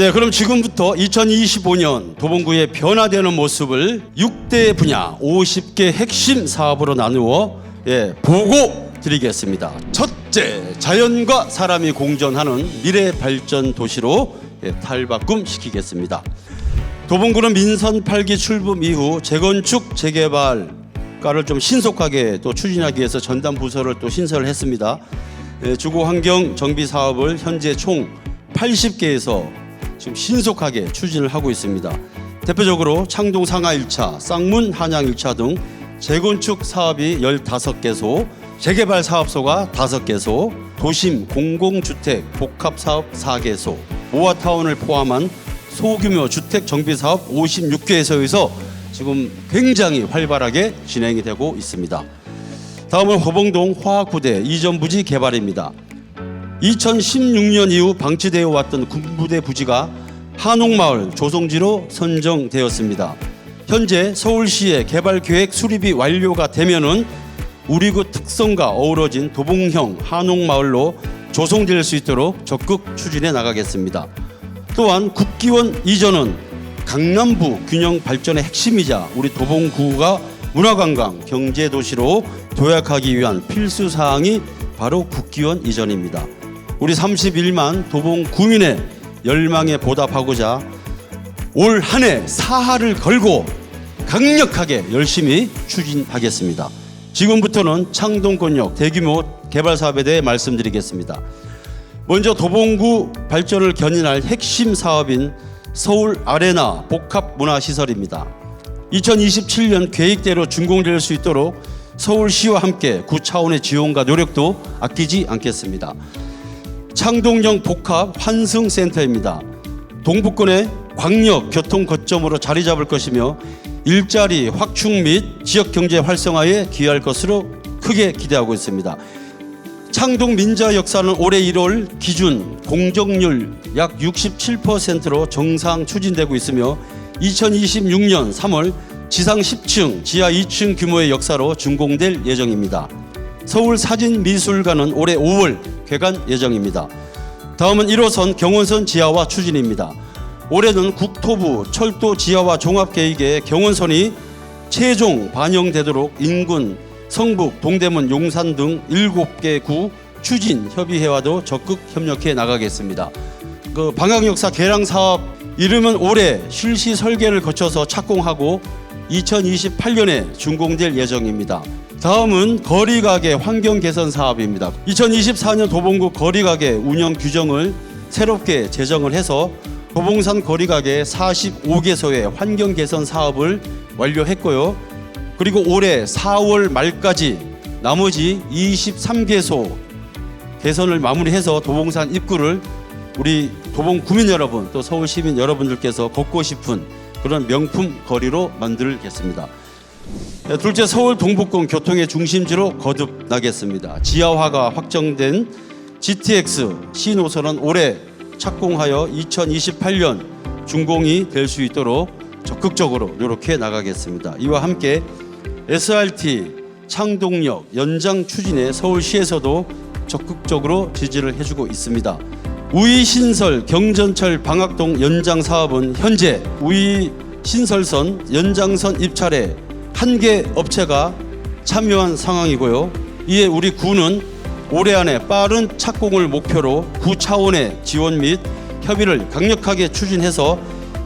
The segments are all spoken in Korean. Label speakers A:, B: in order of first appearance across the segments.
A: 네, 그럼 지금부터 2025년 도봉구의 변화되는 모습을 6대 분야 50개 핵심 사업으로 나누어 예, 보고 드리겠습니다. 첫째, 자연과 사람이 공존하는 미래 발전 도시로 예, 탈바꿈 시키겠습니다. 도봉구는 민선 8기 출범 이후 재건축 재개발 가를 좀 신속하게 또 추진하기 위해서 전담 부서를 또 신설을 했습니다. 예, 주거 환경 정비 사업을 현재 총 80개에서 지금 신속하게 추진을 하고 있습니다. 대표적으로 창동 상하 1차, 쌍문 한양 1차 등 재건축 사업이 15개소, 재개발 사업소가 5개소, 도심 공공주택 복합 사업 4개소, 모아타운을 포함한 소규모 주택 정비 사업 56개소에서 지금 굉장히 활발하게 진행이 되고 있습니다. 다음은 허봉동 화학부대 이전 부지 개발입니다. 2016년 이후 방치되어 왔던 군부대 부지가 한옥마을 조성지로 선정되었습니다. 현재 서울시의 개발 계획 수립이 완료가 되면은 우리구 특성과 어우러진 도봉형 한옥마을로 조성될 수 있도록 적극 추진해 나가겠습니다. 또한 국기원 이전은 강남부 균형 발전의 핵심이자 우리 도봉구가 문화관광 경제도시로 도약하기 위한 필수 사항이 바로 국기원 이전입니다. 우리 31만 도봉 구민의 열망에 보답하고자 올 한 해 사활을 걸고 강력하게 열심히 추진하겠습니다. 지금부터는 창동권역 대규모 개발 사업에 대해 말씀드리겠습니다. 먼저 도봉구 발전을 견인할 핵심 사업인 서울 아레나 복합 문화 시설입니다. 2027년 계획대로 준공될 수 있도록 서울시와 함께 구 차원의 지원과 노력도 아끼지 않겠습니다. 창동형 복합 환승센터입니다. 동북권의 광역 교통 거점으로 자리 잡을 것이며 일자리 확충 및 지역 경제 활성화에 기여할 것으로 크게 기대하고 있습니다. 창동 민자 역사는 올해 1월 기준 공정률 약 67%로 정상 추진되고 있으며 2026년 3월 지상 10층, 지하 2층 규모의 역사로 준공될 예정입니다. 서울 사진미술관은 올해 5월 개관 예정입니다. 다음은 1호선 경원선 지하화 추진입니다. 올해는 국토부 철도 지하화 종합계획에 경원선이 최종 반영되도록 인근, 성북, 동대문, 용산 등 7개 구 추진 협의회와도 적극 협력해 나가겠습니다. 그 방향역사 개량 사업 이르면 올해 실시 설계를 거쳐서 착공하고 2028년에 준공될 예정입니다. 다음은 거리가게 환경 개선 사업입니다. 2024년 도봉구 거리가게 운영 규정을 새롭게 제정을 해서 도봉산 거리가게 45개소의 환경 개선 사업을 완료했고요. 그리고 올해 4월 말까지 나머지 23개소 개선을 마무리해서 도봉산 입구를 우리 도봉 구민 여러분 또 서울 시민 여러분들께서 걷고 싶은 그런 명품 거리로 만들겠습니다. 네, 둘째 서울 동북권 교통의 중심지로 거듭나겠습니다. 지하화가 확정된 GTX 신호선은 올해 착공하여 2028년 준공이 될 수 있도록 적극적으로 노력해 나가겠습니다. 이와 함께 SRT 창동역 연장 추진에 서울시에서도 적극적으로 지지를 해주고 있습니다. 우이 신설 경전철 방학동 연장 사업은 현재 우이 신설선 연장선 입찰에 한 개 업체가 참여한 상황이고요. 이에 우리 구는 올해 안에 빠른 착공을 목표로 구 차원의 지원 및 협의를 강력하게 추진해서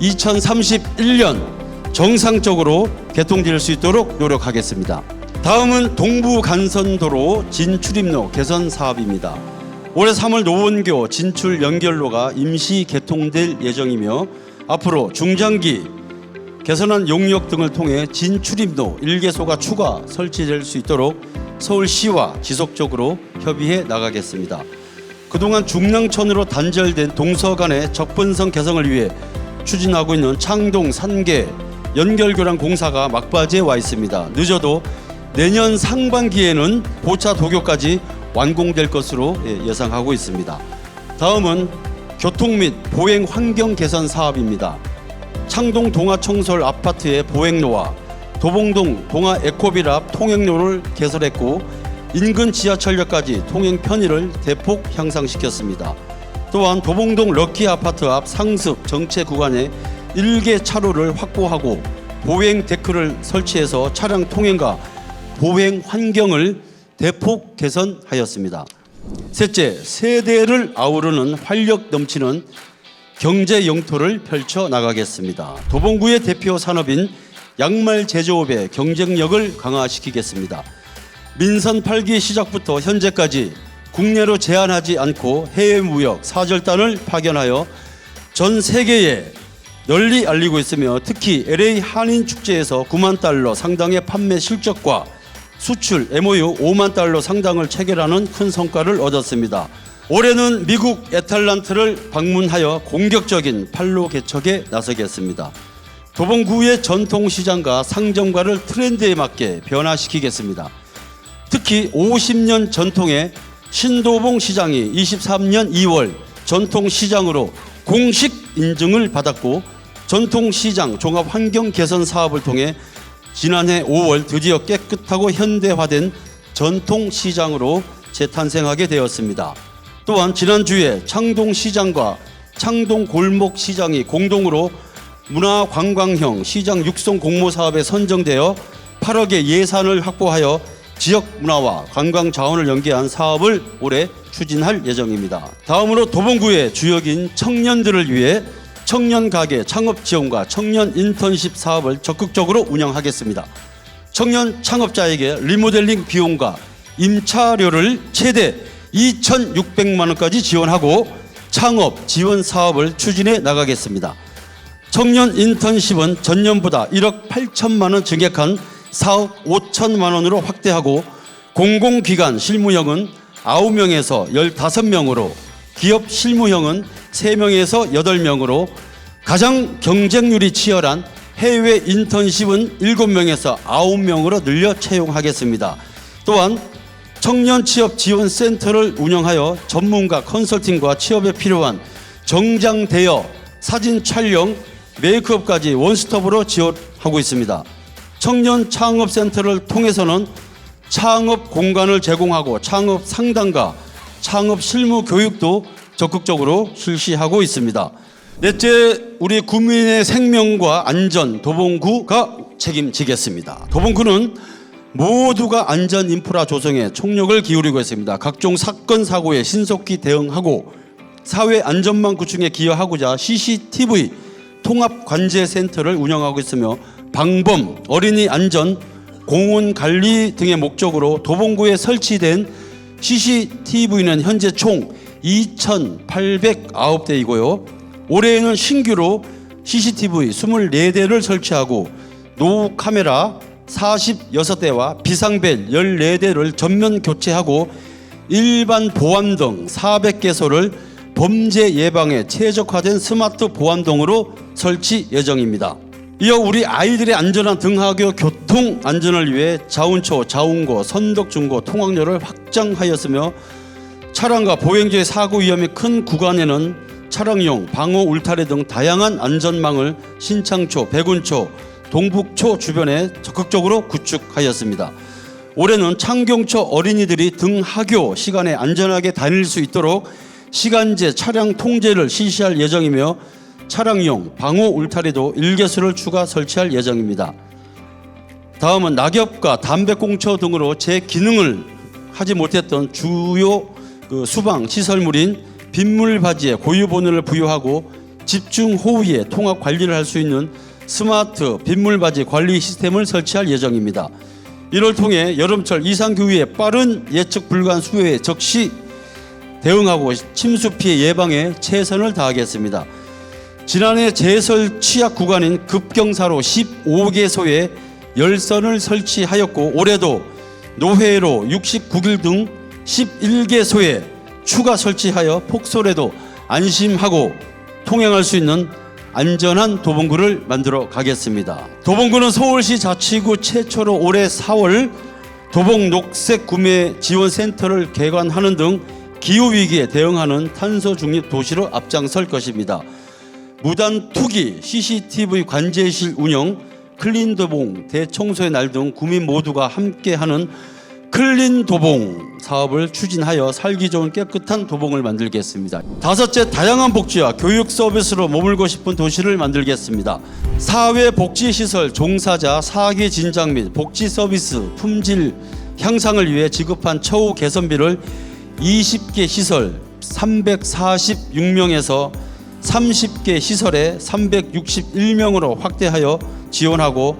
A: 2031년 정상적으로 개통될 수 있도록 노력하겠습니다. 다음은 동부 간선도로 진출입로 개선 사업입니다. 올해 3월 노원교 진출 연결로가 임시 개통될 예정이며 앞으로 중장기 개선한 용역 등을 통해 진출입로 1개소가 추가 설치될 수 있도록 서울시와 지속적으로 협의해 나가겠습니다. 그동안 중랑천으로 단절된 동서 간의 접근성 개성을 위해 추진하고 있는 창동 산계 연결교량 공사가 막바지에 와 있습니다. 늦어도 내년 상반기에는 보차 도교까지 완공될 것으로 예, 예상하고 있습니다. 다음은 교통 및 보행 환경 개선 사업입니다. 창동 동아청솔 아파트의 보행로와 도봉동 동아 에코빌 앞 통행로를 개설했고 인근 지하철역까지 통행 편의를 대폭 향상시켰습니다. 또한 도봉동 럭키 아파트 앞 상습 정체 구간에 일개 차로를 확보하고 보행 데크를 설치해서 차량 통행과 보행 환경을 대폭 개선하였습니다. 셋째, 세대를 아우르는 활력 넘치는 경제 영토를 펼쳐 나가겠습니다. 도봉구의 대표 산업인 양말 제조업의 경쟁력을 강화시키겠습니다. 민선 8기 시작부터 현재까지 국내로 제한하지 않고 해외 무역 사절단을 파견하여 전 세계에 널리 알리고 있으며 특히 LA 한인 축제에서 9만 달러 상당의 판매 실적과 수출 MOU 5만 달러 상당을 체결하는 큰 성과를 얻었습니다. 올해는 미국 애틀란트를 방문하여 공격적인 팔로 개척에 나서겠습니다. 도봉구의 전통 시장과 상점가를 트렌드에 맞게 변화시키겠습니다. 특히 50년 전통의 신도봉 시장이 23년 2월 전통 시장으로 공식 인증을 받았고 전통 시장 종합 환경 개선 사업을 통해 지난해 5월 드디어 깨끗하고 현대화된 전통 시장으로 재탄생하게 되었습니다. 또한 지난주에 창동 시장과 창동 골목 시장이 공동으로 문화관광형 시장 육성 공모 사업에 선정되어 8억의 예산을 확보하여 지역 문화와 관광 자원을 연계한 사업을 올해 추진할 예정입니다. 다음으로 도봉구의 주역인 청년들을 위해 청년 가게 창업 지원과 청년 인턴십 사업을 적극적으로 운영하겠습니다. 청년 창업자에게 리모델링 비용과 임차료를 최대 2,600만 원까지 지원하고 창업 지원 사업을 추진해 나가겠습니다. 청년 인턴십은 전년보다 1억 8천만 원 증액한 4억 5천만 원으로 확대하고 공공기관 실무형은 9명에서 15명으로 기업 실무형은 3명에서 8명으로 가장 경쟁률이 치열한 해외 인턴십은 7명에서 9명으로 늘려 채용하겠습니다. 또한 청년 취업 지원 센터를 운영하여 전문가 컨설팅과 취업에 필요한 정장 대여, 사진 촬영, 메이크업까지 원스톱으로 지원하고 있습니다. 청년 창업 센터를 통해서는 창업 공간을 제공하고 창업 상담과 창업 실무 교육도 적극적으로 실시하고 있습니다. 넷째, 우리 국민의 생명과 안전 도봉구가 책임지겠습니다. 도봉구는 모두가 안전 인프라 조성에 총력을 기울이고 있습니다. 각종 사건 사고에 신속히 대응하고 사회 안전망 구축에 기여하고자 CCTV 통합 관제 센터를 운영하고 있으며 방범, 어린이 안전, 공원 관리 등의 목적으로 도봉구에 설치된 CCTV는 현재 총 2,809대이고요. 올해에는 신규로 CCTV 24대를 설치하고 노후 카메라 46대와 비상벨 14대를 전면 교체하고 일반 보안 등 400개소를 범죄 예방에 최적화된 스마트 보안동으로 설치 예정입니다. 이어 우리 아이들의 안전한 등하교 교통 안전을 위해 자운초, 자운고, 선덕중고 통학로를 확장하였으며 차량과 보행자의 사고 위험이 큰 구간에는 차량용 방호 울타리 등 다양한 안전망을 신창초, 백운초, 동북초 주변에 적극적으로 구축하였습니다. 올해는 창경초 어린이들이 등하교 시간에 안전하게 다닐 수 있도록 시간제 차량 통제를 실시할 예정이며 차량용 방호 울타리도 1개소를 추가 설치할 예정입니다. 다음은 낙엽과 담배꽁초 등으로 제 기능을 하지 못했던 주요 그 수방 시설물인 빗물 바지에 고유 번호를 부여하고 집중 호우에 통합 관리를 할 수 있는 스마트 빗물 바지 관리 시스템을 설치할 예정입니다. 이를 통해 여름철 이상 교위에 빠른 예측 불가한 수요에 적시 대응하고 침수 피해 예방에 최선을 다하겠습니다. 지난해 제설 취약 구간인 급경사로 15개소에 열선을 설치하였고 올해도 노회로 69길 등 11개소에 추가 설치하여 폭설에도 안심하고 통행할 수 있는 안전한 도봉구를 만들어 가겠습니다. 도봉구는 서울시 자치구 최초로 올해 4월 도봉 녹색 구매 지원 센터를 개관하는 등 기후 위기에 대응하는 탄소 중립 도시로 앞장설 것입니다. 무단 투기, CCTV 관제실 운영, 클린 도봉, 대청소의 날등 구민 모두가 함께하는 클린 도봉 사업을 추진하여 살기 좋은 깨끗한 도봉을 만들겠습니다. 다섯째, 다양한 복지와 교육 서비스로 머물고 싶은 도시를 만들겠습니다. 사회 복지 시설 종사자 사기 진작 및 복지 서비스 품질 향상을 위해 지급한 처우 개선비를 20개 시설 346명에서 30개 시설에 361명으로 확대하여 지원하고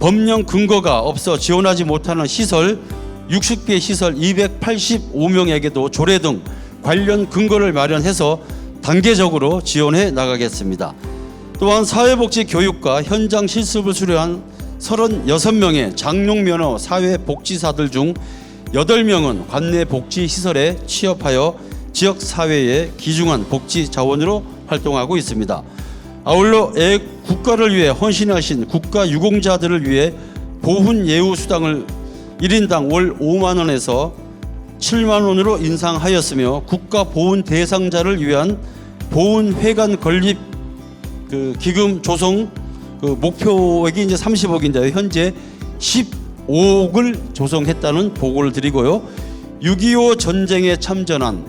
A: 법령 근거가 없어 지원하지 못하는 시설 60개 시설 285명에게도 조례 등 관련 근거를 마련해서 단계적으로 지원해 나가겠습니다. 또한 사회복지 교육과 현장 실습을 수료한 36명의 장롱 면허 사회복지사들 중 8명은 관내 복지 시설에 취업하여 지역 사회에 기중한 복지 자원으로 활동하고 있습니다. 아울러 애 국가를 위해 헌신하신 국가 유공자들을 위해 보훈 예우 수당을 1인당 월 5만 원에서 7만 원으로 인상하였으며 국가 보훈 대상자를 위한 보훈 회관 건립 그 기금 조성 그 목표액이 이제 30억인데요. 현재 15억을 조성했다는 보고를 드리고요. 6.25 전쟁에 참전한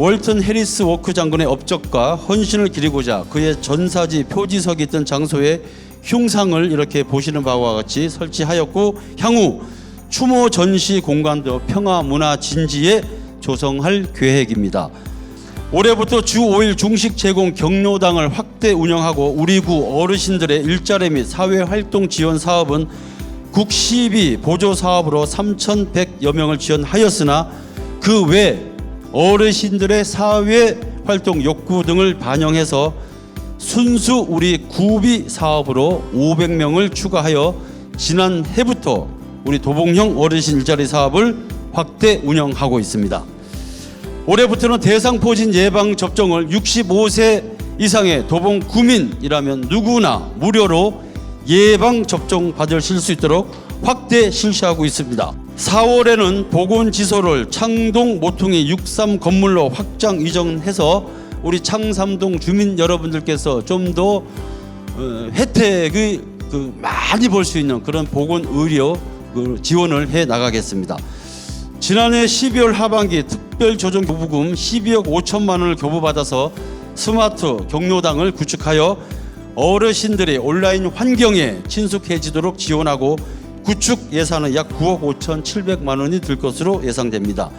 A: 월튼 해리스 워크 장군의 업적과 헌신을 기리고자 그의 전사지 표지석이 있던 장소에 흉상을 이렇게 보시는 바와 같이 설치하였고 향후 추모 전시 공간도 평화 문화 진지에 조성할 계획입니다. 올해부터 주 5일 중식 제공 경로당을 확대 운영하고 우리 구 어르신들의 일자리 및 사회 활동 지원 사업은 국시비 보조 사업으로 3,100여 명을 지원하였으나 그 외 어르신들의 사회 활동 욕구 등을 반영해서 순수 우리 구비 사업으로 500명을 추가하여 지난 해부터 우리 도봉형 어르신 일자리 사업을 확대 운영하고 있습니다. 올해부터는 대상포진 예방 접종을 65세 이상의 도봉 구민이라면 누구나 무료로 예방 접종 받으실 수 있도록 확대 실시하고 있습니다. 4월에는 보건지소를 창동 모퉁이 63 건물로 확장 이전해서 우리 창삼동 주민 여러분들께서 좀더 어, 혜택을 그 많이 볼 수 있는 그런 보건 의료 그 지원을 해 나가겠습니다. 지난해 12월 하반기 특별조정 교부금 12억 5천만 원을 교부받아서 스마트 경로당을 구축하여 어르신들의 온라인 환경에 친숙해지도록 지원하고 구축 예산은 약 9억 5천 7백만 원이 들 것으로 예상됩니다.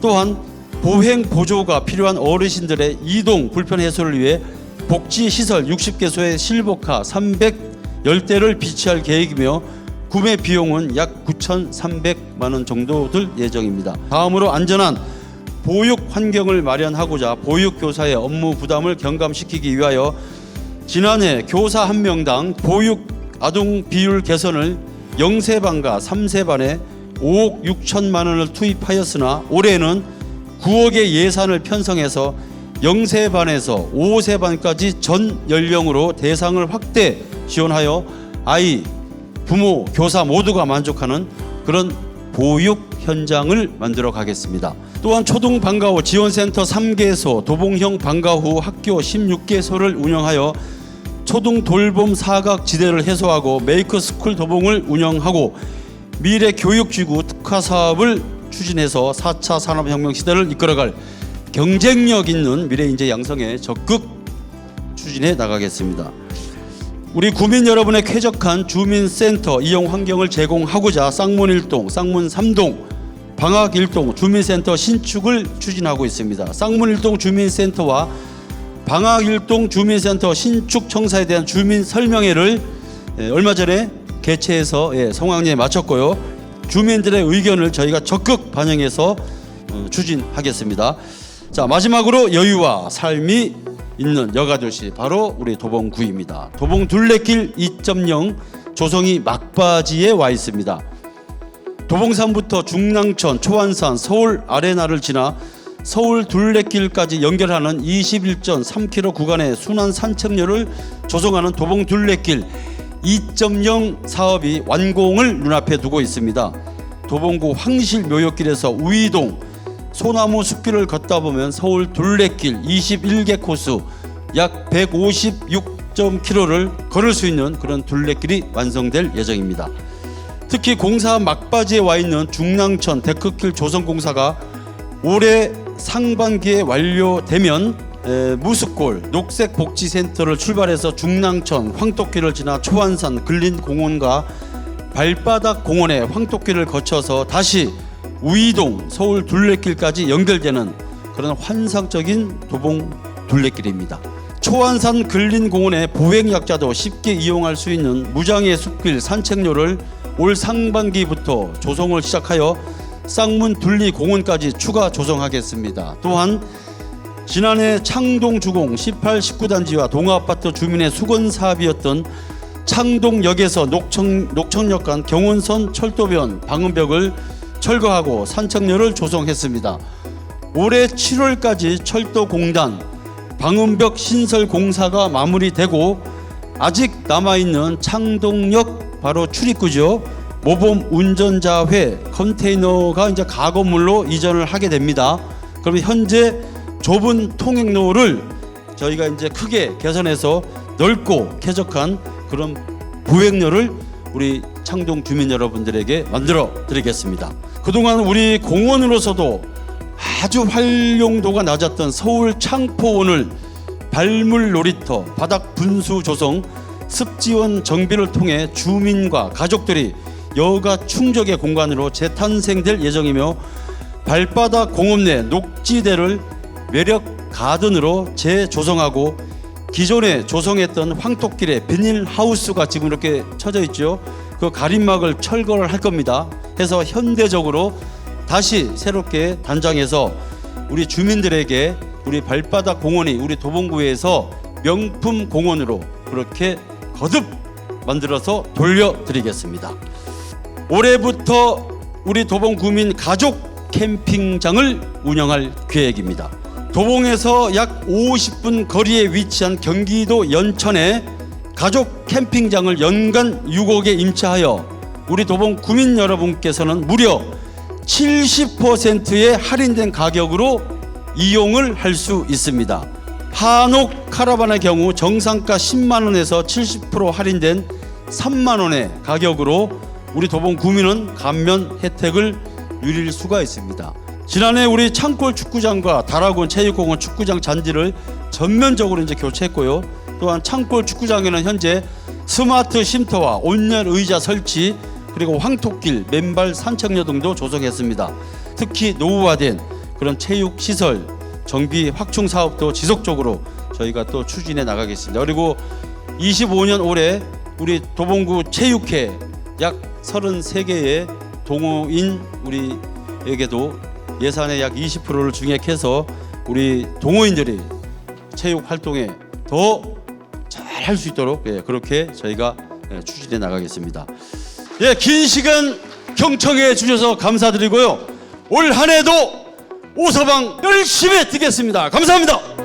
A: 또한 보행 보조가 필요한 어르신들의 이동 불편 해소를 위해 복지 시설 60개소의 실복화 310대를 비치할 계획이며 구매 비용은 약 9,300만 원 정도 들 예정입니다. 다음으로 안전한 보육 환경을 마련하고자 보육 교사의 업무 부담을 경감시키기 위하여 지난해 교사 한 명당 보육 아동 비율 개선을 0세반과 3세반에 5억 6천만 원을 투입하였으나 올해는 9억의 예산을 편성해서 0세반에서 5세반까지 전 연령으로 대상을 확대 지원하여 아이, 부모, 교사 모두가 만족하는 그런 보육 현장을 만들어 가겠습니다. 또한 초등 방과 후 지원센터 3개소, 도봉형 방과 후 학교 16개소를 운영하여 초등 돌봄 사각 지대를 해소하고 메이크 스쿨 도봉을 운영하고 미래 교육 지구 특화 사업을 추진해서 4차 산업혁명 시대를 이끌어갈 경쟁력 있는 미래 인재 양성에 적극 추진해 나가겠습니다. 우리 구민 여러분의 쾌적한 주민센터 이용 환경을 제공하고자 쌍문 1동, 쌍문 3동, 방학 1동 주민센터 신축을 추진하고 있습니다. 쌍문 1동 주민센터와 방학 1동 주민센터 신축 청사에 대한 주민 설명회를 예, 얼마 전에 개최해서 예, 성황리에 마쳤고요. 주민들의 의견을 저희가 적극 반영해서 어, 추진하겠습니다. 자 마지막으로 여유와 삶이 있는 여가 도시 바로 우리 도봉구입니다. 도봉 둘레길 2.0 조성이 막바지에 와 있습니다. 도봉산부터 중랑천, 초안산, 서울 아레나를 지나 서울 둘레길까지 연결하는 21.3km 구간의 순환 산책로를 조성하는 도봉 둘레길 2.0 사업이 완공을 눈앞에 두고 있습니다. 도봉구 황실 묘역길에서 우이동 소나무 숲길을 걷다 보면 서울 둘레길 21개 코스 약 156.km를 걸을 수 있는 그런 둘레길이 완성될 예정입니다. 특히 공사 막바지에 와 있는 중랑천 데크길 조성 공사가 올해 상반기에 완료되면 에, 무스골 녹색복지센터를 출발해서 중랑천 황토길을 지나 초안산 근린공원과 발바닥 공원의 황토길을 거쳐서 다시 우이동 서울 둘레길까지 연결되는 그런 환상적인 도봉 둘레길입니다. 초안산 근린공원의 보행약자도 쉽게 이용할 수 있는 무장의 숲길 산책로를 올 상반기부터 조성을 시작하여 쌍문 둘리공원까지 추가 조성하겠습니다. 또한 지난해 창동 주공 18, 19단지와 동아 아파트 주민의 수건 사업이었던 창동역에서 녹청, 녹청역 간 경운선 철도변 방음벽을 철거하고 산책로를 조성했습니다. 올해 7월까지 철도공단 방음벽 신설 공사가 마무리되고 아직 남아있는 창동역 바로 출입구죠. 모범 운전자회 컨테이너가 이제 가건물로 이전을 하게 됩니다. 그러면 현재 좁은 통행로를 저희가 이제 크게 개선해서 넓고 쾌적한 그런 보행로를 우리 창동 주민 여러분들에게 만들어 드리겠습니다. 그동안 우리 공원으로서도 아주 활용도가 낮았던 서울 창포원을 발물 놀이터, 바닥 분수 조성, 습지원 정비를 통해 주민과 가족들이 여가 충족의 공간으로 재탄생될 예정이며 발바닥 공원 내 녹지대를 매력 가든으로 재조성하고 기존에 조성했던 황토길에 비닐 하우스가 지금 이렇게 쳐져 있죠. 그 가림막을 철거를 할 겁니다. 해서 현대적으로 다시 새롭게 단장해서 우리 주민들에게 우리 발바닥 공원이 우리 도봉구에서 명품 공원으로 그렇게 거듭 만들어서 돌려드리겠습니다. 올해부터 우리 도봉 구민 가족 캠핑장을 운영할 계획입니다. 도봉에서 약 50분 거리에 위치한 경기도 연천에 가족 캠핑장을 연간 6억에 임차하여 우리 도봉 구민 여러분께서는 무려 70%의 할인된 가격으로 이용을 할 수 있습니다. 한옥 카라반의 경우 정상가 10만 원에서 70% 할인된 3만 원의 가격으로 우리 도봉 구민은 감면 혜택을 누릴 수가 있습니다. 지난해 우리 창골 축구장과 다락원 체육공원 축구장 잔디를 전면적으로 이제 교체했고요. 또한 창골 축구장에는 현재 스마트 쉼터와 온열 의자 설치 그리고 황토길, 맨발 산책로 등도 조성했습니다. 특히 노후화된 그런 체육 시설 정비 확충 사업도 지속적으로 저희가 또 추진해 나가겠습니다. 그리고 25년 올해 우리 도봉구 체육회 약 33개의 동호인 우리에게도 예산의 약 20%를 증액해서 우리 동호인들이 체육 활동에 더 잘 할 수 있도록 예, 그렇게 저희가 예, 추진해 나가겠습니다. 예, 긴 시간 경청해 주셔서 감사드리고요. 올 한해도 오서방 열심히 뛰겠습니다. 감사합니다.